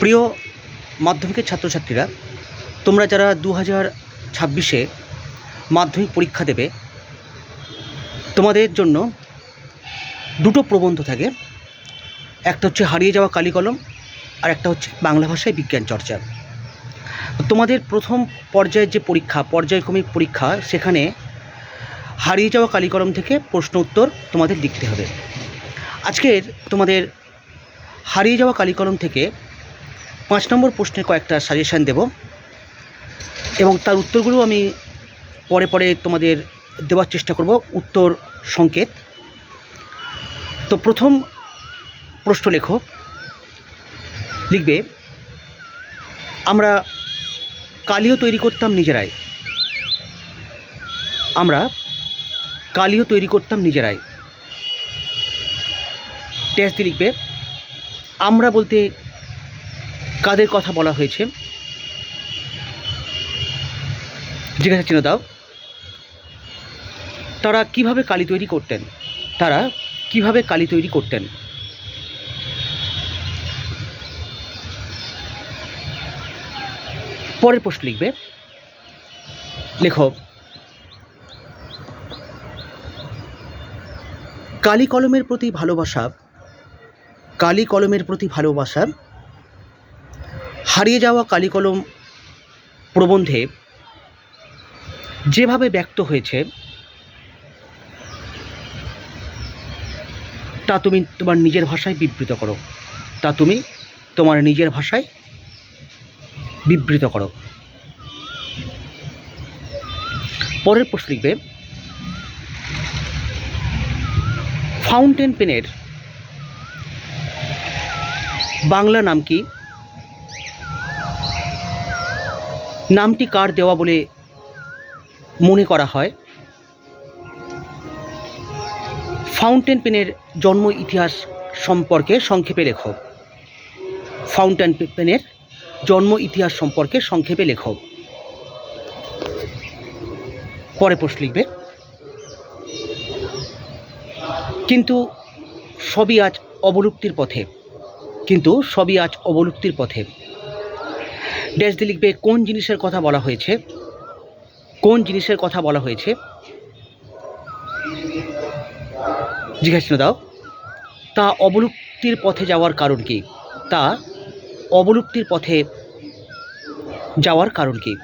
প্রিয় মাধ্যমিকের ছাত্রছাত্রীরা, তোমরা যারা দু হাজার ছাব্বিশে মাধ্যমিক পরীক্ষা দেবে, তোমাদের জন্য দুটো প্রবন্ধ থাকে। একটা হচ্ছে হারিয়ে যাওয়া কালিকলম আর একটা হচ্ছে বাংলা ভাষায় বিজ্ঞান চর্চা। তোমাদের প্রথম পর্যায়ের যে পরীক্ষা, পর্যায়ক্রমিক পরীক্ষা, সেখানে হারিয়ে যাওয়া কালিকলম থেকে প্রশ্ন উত্তর তোমাদের লিখতে হবে। আজকের তোমাদের হারিয়ে যাওয়া কালিকলম থেকে পাঁচ নম্বর প্রশ্নের কয়েকটা সাজেশান দেব। এবং তার উত্তরগুলো আমি পরে পরে তোমাদের দেওয়ার চেষ্টা করব, উত্তর সংকেত। তো প্রথম প্রশ্ন লেখো। লিখবে, আমরা কালিও তৈরি করতাম নিজেরাই। আমরা কালিও তৈরি করতাম নিজেরাই। টেস্ট লিখবে, আমরা বলতে কাদের কথা বলা হয়েছে? জিজ্ঞাসা চিহ্ন দাও। তারা কীভাবে কালি তৈরি করতেন? তারা কীভাবে কালি তৈরি করতেন? পরের প্রশ্ন লিখবে। লেখো, কালি কলমের প্রতি ভালোবাসা, কালি কলমের প্রতি ভালোবাসা হারিয়ে যাওয়া কালিকলম প্রবন্ধে যেভাবে ব্যক্ত হয়েছে, তা তুমি তোমার নিজের ভাষায় বিবৃত করো। তা তুমি তোমার নিজের ভাষায় বিবৃত করো। পরের প্রশ্ন লিখবে, ফাউন্টেন পেনের বাংলা নাম কি? নামটি কার দেওয়া বলে মনে করা হয়? ফাউন্টেন পেনের জন্ম ইতিহাস সম্পর্কে সংক্ষেপে লেখো। ফাউন্টেন পেনের জন্ম ইতিহাস সম্পর্কে সংক্ষেপে লেখো। পরে প্রশ্ন লিখবে। কিন্তু সবই আজ অবলুপ্তির পথে। কিন্তু সবই আজ অবলুপ্তির পথে। ড্যাশ দিয়ে লিখবে কোন জিনিসের কথা বলা হয়েছে? কোন জিনিসের কথা বলা হয়েছে? জিজ্ঞাসা দাও। তা অবলুপ্তির পথে যাওয়ার কারণ কি? তা অবলুপ্তির পথে যাওয়ার কারণ কি?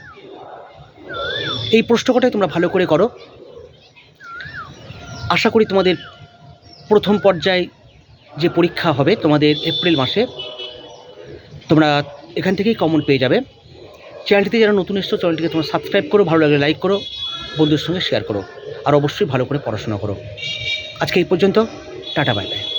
এই প্রশ্নটাই তোমরা ভালো করে করো। আশা করি তোমাদের প্রথম পর্যায়ে যে পরীক্ষা হবে তোমাদের এপ্রিল মাসে, তোমরা এখান থেকেই কমন পেয়ে যাবে। চ্যানেলটিতে যারা নতুন এসছো চ্যানেলটিকে তোমরা সাবস্ক্রাইব করো, ভালো লাগলে লাইক করো, বন্ধুদের সঙ্গে শেয়ার করো, আর অবশ্যই ভালো করে পড়াশোনা করো। আজকে এই পর্যন্ত, টাটা বাই বাই